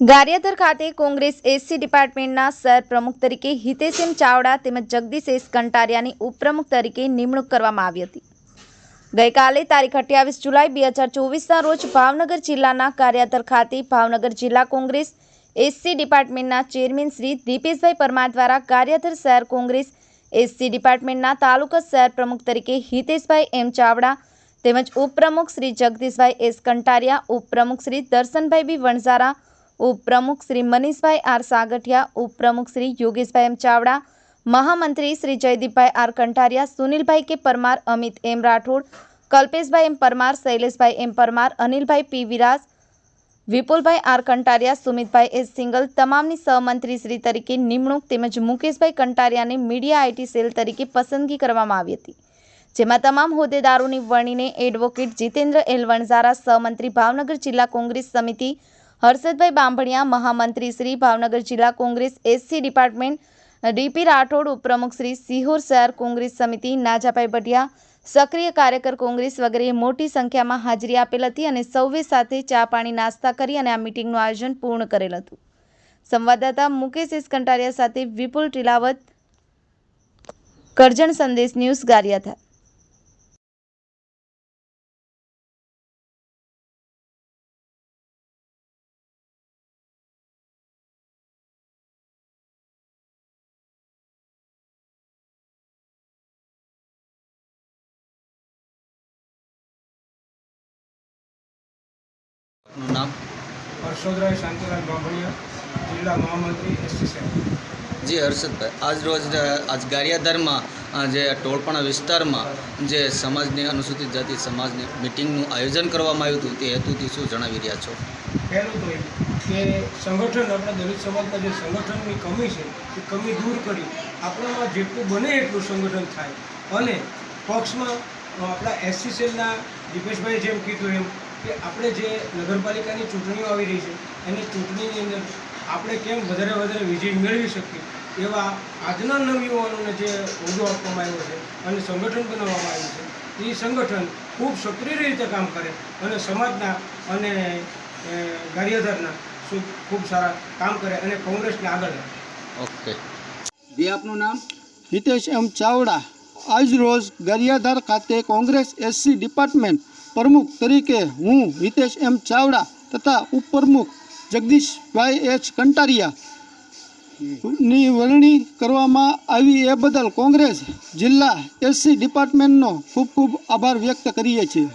ગારિયાધર ખાતે Congress SC ડિપાર્ટમેન્ટના sir પ્રમુખ તરીકે હિતેશેમ ચાવડા તેમજ જગદીશ એસ કંટારિયાની ઉપપ્રમુખ તરીકે નિમણૂક કરવામાં આવી હતી. ગઈકાલે તારીખ અઠ્યાવીસ જુલાઈ બે હજાર ચોવીસના રોજ ભાવનગર જિલ્લાના ગારિયાધર ખાતે ભાવનગર જિલ્લા કોંગ્રેસ એસસી ડિપાર્ટમેન્ટના ચેરમેન શ્રી દીપેશભાઈ પરમાર દ્વારા ગારિયાધર શહેર કોંગ્રેસ એસસી ડિપાર્ટમેન્ટના તાલુકા શહેર પ્રમુખ તરીકે હિતેશભાઈ એમ ચાવડા તેમજ ઉપપ્રમુખ શ્રી જગદીશભાઈ એસ કંટારિયા, ઉપપ્રમુખ શ્રી દર્શનભાઈ બી વણઝારા ઉપપ્રમુખ શ્રી મનીષભાઈ આર સાગઠિયા, ઉપપ્રમુખ શ્રી યોગેશભાઈ એમ ચાવડા, મહામંત્રી Shri જયદીપભાઈ R Kantariya, Sunilbhai K Parmar, Amit M Rathod, Kalpeshbhai M Parmar, Shaileshbhai M Parmar, Anilbhai P Viraj Vipulbhai R Kantaria, Sumitbhai S Singal, તમામની સહમંત્રી શ્રી તરીકે નિમણૂક તેમજ મુકેશભાઈ કંટારિયાને મીડિયા આઈટી સેલ તરીકે પસંદગી કરવામાં આવી હતી. જેમાં તમામ હોદ્દેદારોની વણીને એડવોકેટ જીતેન્દ્ર એલ વણઝારા, સહમંત્રી ભાવનગર જિલ્લા કોંગ્રેસ સમિતિ હર્ષદભાઈ બાંભણિયા, મહામંત્રી શ્રી ભાવનગર જિલ્લા Congress SC department, DP Rathod, ઉપપ્રમુખ શ્રી સિહોર શહેર કોંગ્રેસ સમિતિ, નાજાભાઈ ભટિયા, સક્રિય કાર્યકર કોંગ્રેસ વગેરે મોટી સંખ્યામાં હાજરી આપેલ હતી અને સૌએ સાથે ચા પાણી નાસ્તા કરી અને આ મિટિંગનું આયોજન પૂર્ણ કરેલ હતું. સંવાદદાતા મુકેશ એસ કંટારિયા સાથે વિપુલ ટીલાવત, કરજણ સંદેશ ન્યૂઝ ગારિયાધા આપનું નામ? હર્ષોદરાય શાંતિલાલ બાંભણિયા જિલ્લા મહામંત્રી એસટી સાહેબ. જી હર્ષદભાઈ આજ રોજ આજ ગારિયાધારમાં જે ટોળપણા વિસ્તારમાં જે સમાજની અનુસૂચિત જાતિ સમાજની મિટિંગનું આયોજન કરવામાં આવ્યું હતું તે હેતુથી શું જણાવી રહ્યા છો? પહેલું તો કે સંગઠન આપણા દલિત સમાજમાં જે સંગઠનની કમી છે એ કમી દૂર કરી આપણામાં જેટલું બને એટલું સંગઠન થાય. અને પક્ષમાં આપણા એસસી સેલના દીપેશભાઈ જેમ કીધું એમ કે આપણે જે નગરપાલિકાની ચૂંટણીઓ આવી રહી છે એની ચૂંટણીની અંદર આપણે કેમ વધારે વધારે વિજય મેળવી શકીએ? એવા આજના નવયુવાનોને જે હોદ્દો આપવામાં આવ્યો છે અને સંગઠન બનાવવામાં આવ્યું છે એ સંગઠન ખૂબ સક્રિય રીતે કામ કરે અને સમાજના અને શું ખૂબ સારા કામ કરે અને કોંગ્રેસને આગળ રહે ઓકે. જે આપનું નામ? હિતેશ એમ ચાવડા. આજ રોજ ગરિયાધાર ખાતે કોંગ્રેસ એસસી ડિપાર્ટમેન્ટ પ્રમુખ તરીકે હું હિતેશ એમ ચાવડા તથા ઉપપ્રમુખ જગદીશભાઈ એચ કંટારિયા ની વરણી કરવામાં આવી એ બદલ કોંગ્રેસ જિલ્લા એસસી ડિપાર્ટમેન્ટનો ખૂબ ખૂબ આભાર વ્યક્ત કરીએ છીએ.